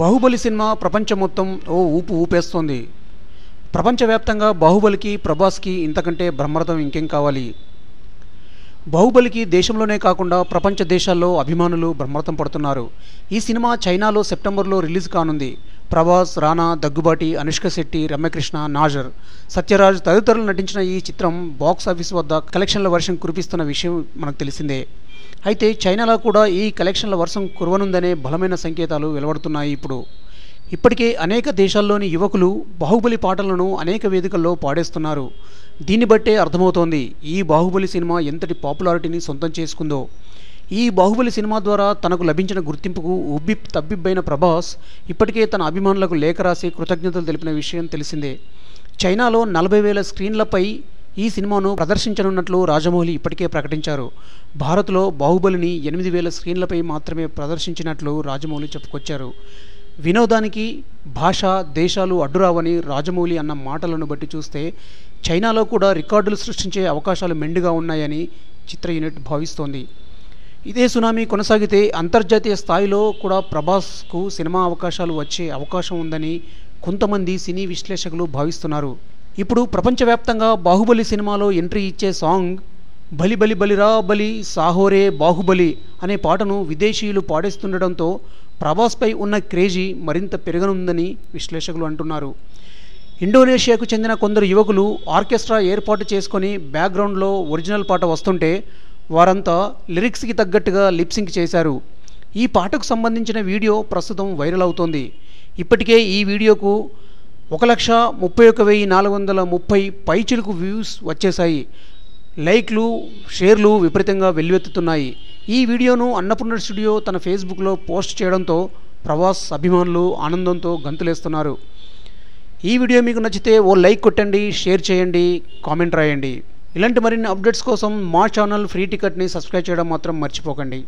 Baahubali cinema ప్రపంచం మొత్తం ఓ ఊపు ఊపేస్తోంది. ప్రపంచవ్యాప్తంగా బాహుబలికి ప్రభాస్కి ఇంతకంటే బ్రహ్మరథం ఇంకేం కావాలి? బాహుబలికి దేశంలోనే కాకుండా ప్రపంచ దేశాల్లో అభిమానులు బ్రహ్మరథం పడుతున్నారు. ఈ సినిమా చైనాలో సెప్టెంబర్లో రిలీజ్ కానుంది. ప్రభాస్ రానా దగ్గుబాటి అనుష్క శెట్టి రమ్యకృష్ణ నాజర్. సత్యరాజ్ తదితరులు నటించిన ఈ చిత్రం బాక్స్ ఆఫీస్ వద్ద కలెక్షన్ల వర్షం కురిపిస్తున్న విషయం మనకు తెలిసిందే. అయితే చైనాలో కూడా ఈ కలెక్షన్ల వర్షం కురవనుందనే బలమైన సంకేతాలు వెలువడుతున్నాయి ఇప్పుడు. ఇప్పటికే అనేక దేశాల్లోని యువకులు బాహుబలి పాటలను అనేక వేదికల్లో పాడేస్తున్నారు. దీన్ని బట్టే అర్థమవుతోంది ఈ బాహుబలి సినిమా ఎంతటి పాపులారిటీని సొంతం చేసుకుందో. ఈ బాహుబలి సినిమా ద్వారా తనకు లభించిన గుర్తింపుకు ఉబ్బి తబ్బిబ్బైన ప్రభాస్ ఇప్పటికే తన అభిమానులకు లేఖ రాసి కృతజ్ఞతలు తెలిపిన విషయం తెలిసిందే. చైనాలో నలభై వేల స్క్రీన్లపై ఈ సినిమాను ప్రదర్శించనున్నట్లు రాజమౌళి ఇప్పటికే ప్రకటించారు. భారత్లో బాహుబలిని ఎనిమిది వేల స్క్రీన్లపై మాత్రమే ప్రదర్శించినట్లు రాజమౌళి చెప్పుకొచ్చారు. వినోదానికి భాష దేశాలు అడ్డురావని రాజమౌళి అన్న మాటలను బట్టి చూస్తే చైనాలో కూడా రికార్డులు సృష్టించే అవకాశాలు మెండుగా ఉన్నాయని చిత్ర యూనిట్ భావిస్తోంది. ఇదే సునామీ కొనసాగితే అంతర్జాతీయ స్థాయిలో కూడా ప్రభాస్కు సినిమా అవకాశాలు వచ్చే అవకాశం ఉందని కొంతమంది సినీ విశ్లేషకులు భావిస్తున్నారు. ఇప్పుడు ప్రపంచవ్యాప్తంగా బాహుబలి సినిమాలో ఎంట్రీ ఇచ్చే సాంగ్ బలి బలి బలిరా బలి సాహోరే బాహుబలి అనే పాటను విదేశీయులు పాడేస్తుండటంతో ప్రభాస్పై ఉన్న క్రేజీ మరింత పెరగనుందని విశ్లేషకులు అంటున్నారు. ఇండోనేషియాకు చెందిన కొందరు యువకులు ఆర్కెస్ట్రా ఏర్పాటు చేసుకొని బ్యాక్గ్రౌండ్లో ఒరిజినల్ పాట వస్తుంటే వారంతా లిరిక్స్కి తగ్గట్టుగా లిప్సింక్ చేశారు. ఈ పాటకు సంబంధించిన వీడియో ప్రస్తుతం వైరల్ అవుతోంది. ఇప్పటికే ఈ వీడియోకు ఒక లక్ష ముప్పై ఒక వెయ్యి నాలుగు వందల ముప్పై పైచిలుకు వ్యూస్ వచ్చేశాయి. లైక్లు షేర్లు విపరీతంగా వెల్లువెత్తుతున్నాయి. ఈ వీడియోను అన్నపూర్ణ స్టూడియో తన ఫేస్బుక్లో పోస్ట్ చేయడంతో ప్రవాస్ అభిమానులు ఆనందంతో గంతులేస్తున్నారు. ఈ వీడియో మీకు నచ్చితే ఓ లైక్ కొట్టండి షేర్ చేయండి కామెంట్ రాయండి. ఇలాంటి మరిన్ని అప్డేట్స్ కోసం మా ఛానల్ ఫ్రీ టికెట్ని సబ్స్క్రైబ్ చేయడం మాత్రం మర్చిపోకండి.